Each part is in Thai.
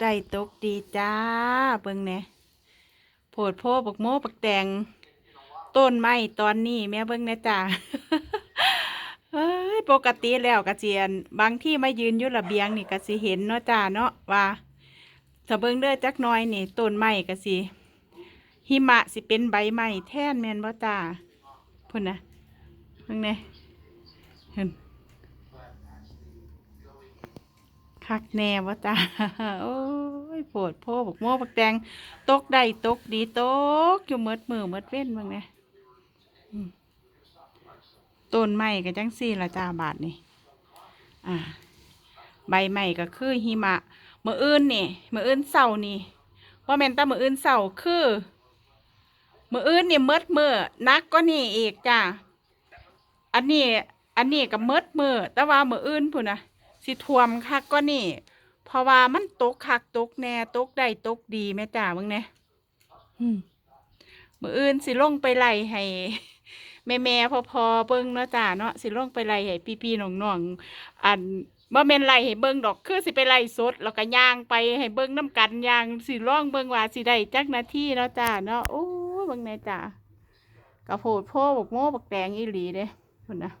ได้ตกดีจ้า เบิ่งแหน่โพดโพบักโมบักแตงต้นไม้ตอนนี้แม่เบิ่งแหน่จ้าเฮ้ยปกติแล้วกระเจียน บางที่มายืนอยู่ระเบียงนี่ก็สิเห็นเนาะจ้าเนาะว่าถ้าเบิ่งเด้อจักน้อยนี่ต้นไม้ก็สิหิมะสิเป็นใบไม้แท่นแม่นบ่จ้าพุ่นนะเบิ่งแหน่เห็น คักแน่วะจ้าโอ้ยปวดโพบักโม่บักแตงตกได้ตกดีตกอยู่เมดมือเมดเว้นบิ่งเนี่ยต้นไม้ก็จังซี่ละจ้าบาทนี่อ่า ใบไม้ก็คือหิมะมืออื่นนี่มืออื่นเสานี่ว่าแมนตามืออื่นเสาคือมืออื่นนี่เมดมือนักก็นี่อีกจ้าอันนี้ อันนี้ก็เมดมือแต่ว่ามืออื่นพุ่นนะ สิท่วมคักก็นี่ เพราะว่ามันตกคักตกแน่ตกได้ตกดีแม่จ่ามึงเนี่ยมืออื่นสิลงไปไล่ให้แม่แม่พอพอๆเบิ้งเนาะจ้าเนาะสิลงไปไล่ให้พี่พี่ๆน้องน้องๆอันบ่แม่นไล่ให้เบิ้งดอกคือสิไปไล่สด แล้วก็ย่างไปให้เบิ้งน้ำกันย่างสิร้องเบิ้งว่าสิได้จักนาทีเนาะจ้าเนาะโอ้ยเบิ้งแน่จ้ากระโพดโพบักโม่บักแดงอีหลีเด้พุ่นนะ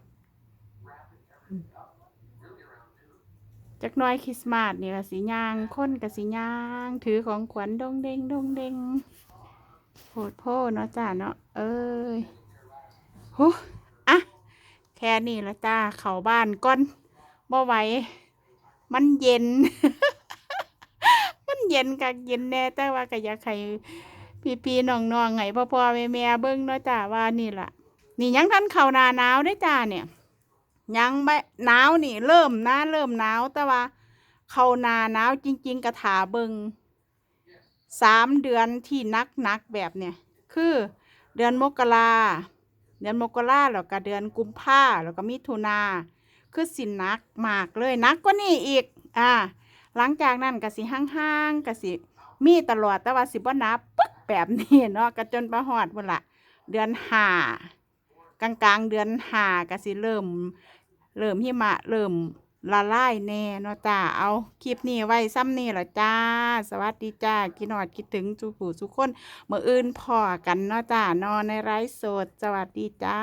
จักน้อยคริสต์มาสนี่ละสิย่างค้นกับสิย่าง ถือของขวัญดงเด้งดงเด้งโหดโพเนาะจ้าเนาะเอ้ยหูอะแค่นี้ละจ้าเข้าบ้านก่อนบ่ไหวมันเย็น มันเย็นกักเย็นแน่แต่ว่าก็อยากให้พี่ๆน้องๆไงพ่อพ่อๆแม่แม่ๆเบิ่งเนาะจ้าว่านี่ล่ะ นี่ยังทันเข้านาหนาวได้จ้าเนี่ย ยังไม่หนาวนี่ เริ่มนะเริ่มหนาวแต่ว่า เขานาหนาวจริง ๆกระถาเบิงสามเดือนที่นักนักๆแบบเนี่ย คือเดือนมกราเดือนมกราแล้วก็เดือนกุมภาแล้วก็มิถุนาคือสินนักมากเลยนักก็นี่อีก อ่า หลังจากนั้นก็สิห้างๆก็สิมีตลอดแต่ว่าสิบ่หนาปึ๊กแบบนี้เนาะก็จนประหอดพุ่นละเดือนห้ากลางกลางๆเดือนห้าก็สิเริ่ม เริ่มหิมะเริ่มละลายแน่เนาะจ้าเอาคลิปนี้ไว้ซ้ำนี่ละจ้า สวัสดีจ้าคิดหอดคิดถึงจูผู้ทุกคนเมื่ออื่นพอกันเนาะจ้านอนในไร้สดสวัสดีจ้า